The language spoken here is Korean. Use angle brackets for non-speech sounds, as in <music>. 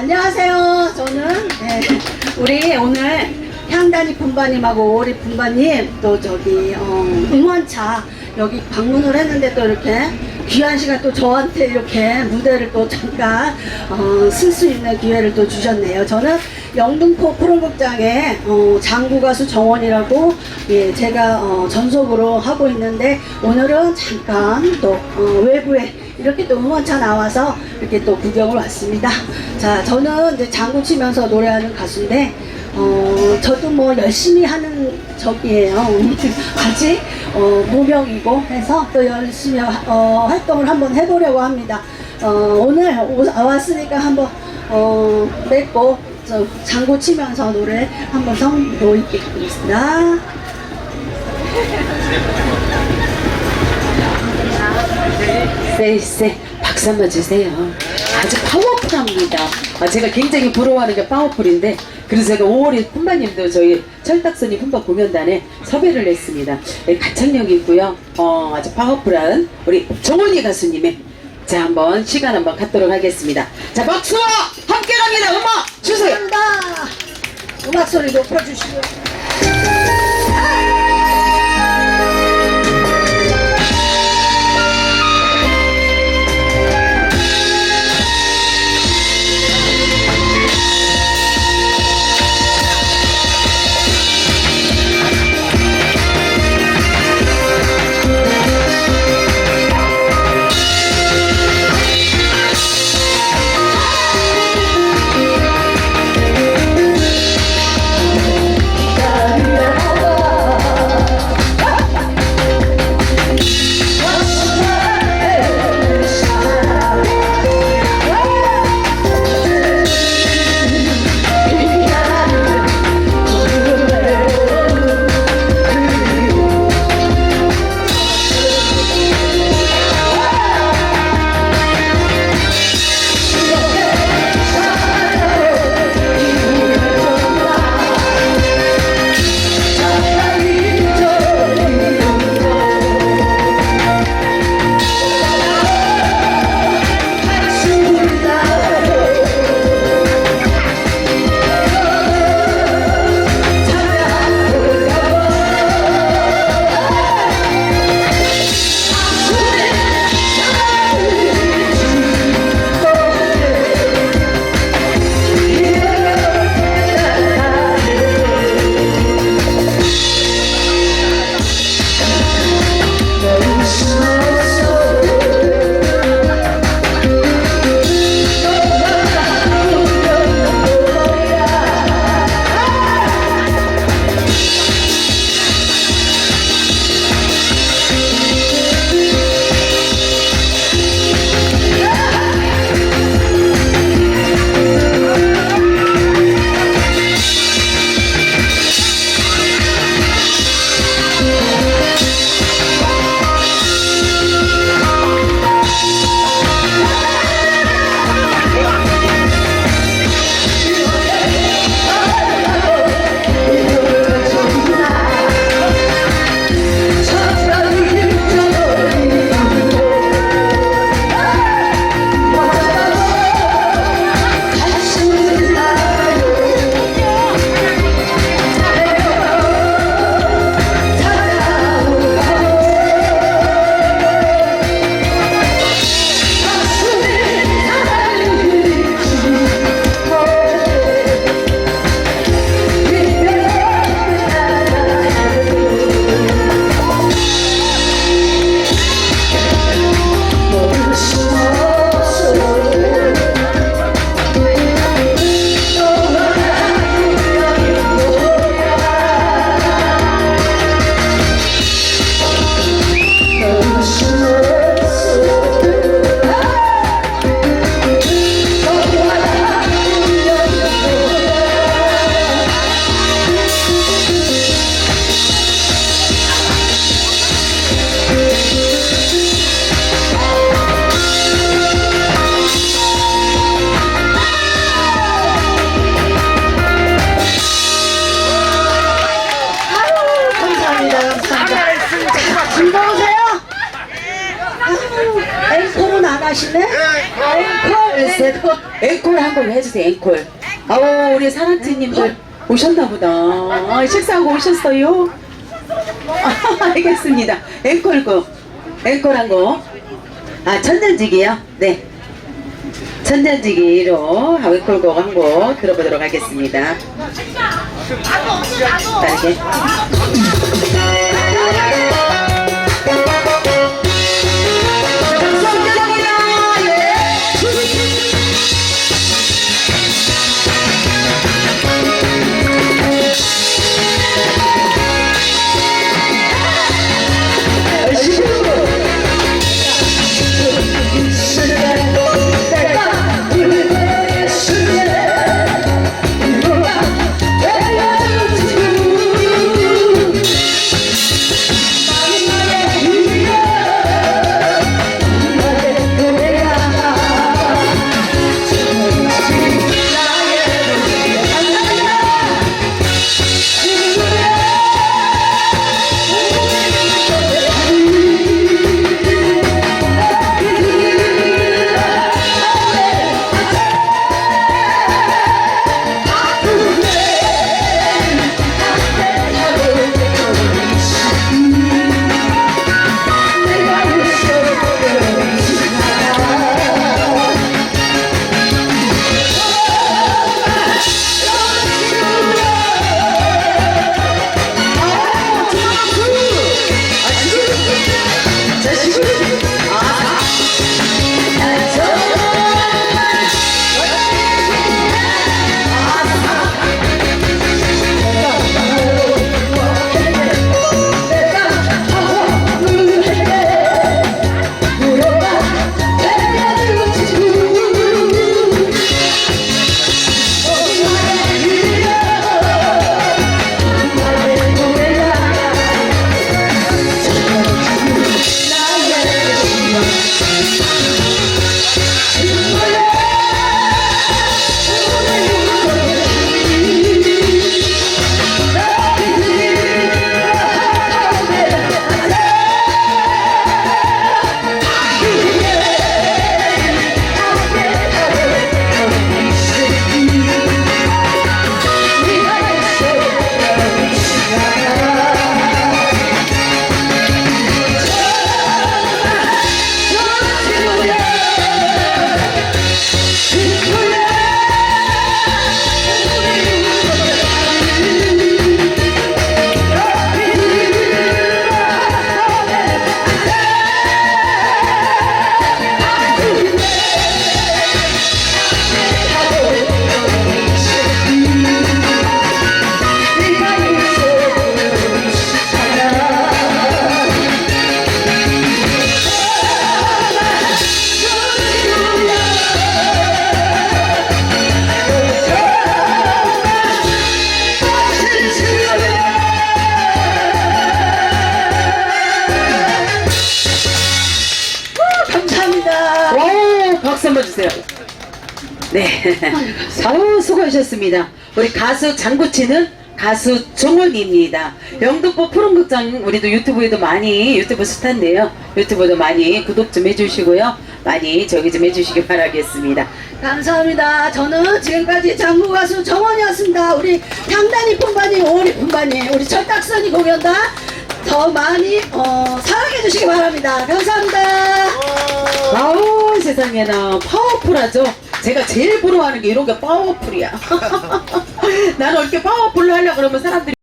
안녕하세요. 저는 네, 우리 오늘 향단이 분바님하고 오리 분바님 또 저기 어, 응원차 여기 방문을 했는데 또 이렇게 귀한 시간 또 저한테 이렇게 무대를 또 잠깐 어, 쓸 수 있는 기회를 또 주셨네요. 저는 영등포 프로극장의 어, 장구 가수 정원이라고 예, 제가 어, 전속으로 하고 있는데 오늘은 잠깐 또 어, 외부에 이렇게 또 응원차 나와서 이렇게 또 구경을 왔습니다. 자, 저는 이제 장구 치면서 노래하는 가수인데, 어, 저도 뭐 열심히 하는 적이에요. 같이, 어, 무명이고 해서 또 열심히, 어, 활동을 한번 해보려고 합니다. 어, 오늘 오- 왔으니까 한번, 어, 맺고, 저 장구 치면서 노래 한번 성도 있게 하겠습니다. 쎄쎄 박수 한번 주세요. 아주 파워풀합니다. 아, 제가 굉장히 부러워하는 게 파워풀인데 그래서 제가 5월에 품바님도 저희 철딱선이 품바 공연단에 섭외를 했습니다. 네, 가창력이 있고요. 어, 아주 파워풀한 우리 정원이 가수님의 자 한번 시간 한번 갖도록 하겠습니다. 자 박수와 함께 갑니다. 음악 주세요. 감사합니다. 음악 소리 높여주시고요. 하실래? 예, 앵콜 셋. 앵콜 한 번 해주세요. 앵콜. 아우 우리 사랑티님들 오셨나 보다. 아, 식사하고 오셨어요? 아, <laughs> 알겠습니다. 앵콜 거. 앵콜 한 거. 아 천년지기요? 네. 천년지기로 아, 앵콜 거한 거 들어보도록 하겠습니다. 나도 나도. 나도. 오, 박수 한번 주세요. 네. <laughs> 아우, 수고하셨습니다. 우리 가수 장구치는 가수 정원입니다. 영등포 푸른극장 우리도 유튜브에도 많이 유튜브 스타인데요. 유튜브도 많이 구독 좀 해주시고요. 많이 저기 좀 해주시기 바라겠습니다. 감사합니다. 저는 지금까지 장구 가수 정원이었습니다. 우리 향단이 품바님, 오리 품바님, 우리 철딱선이 공연단 더 많이 어, 사랑해 주시기 바랍니다. 감사합니다. 아우 세상에나 파워풀하죠. 제가 제일 부러워하는 게 이런 게 파워풀이야. <laughs> 나는 이렇게 파워풀로 하려고 그러면 사람들이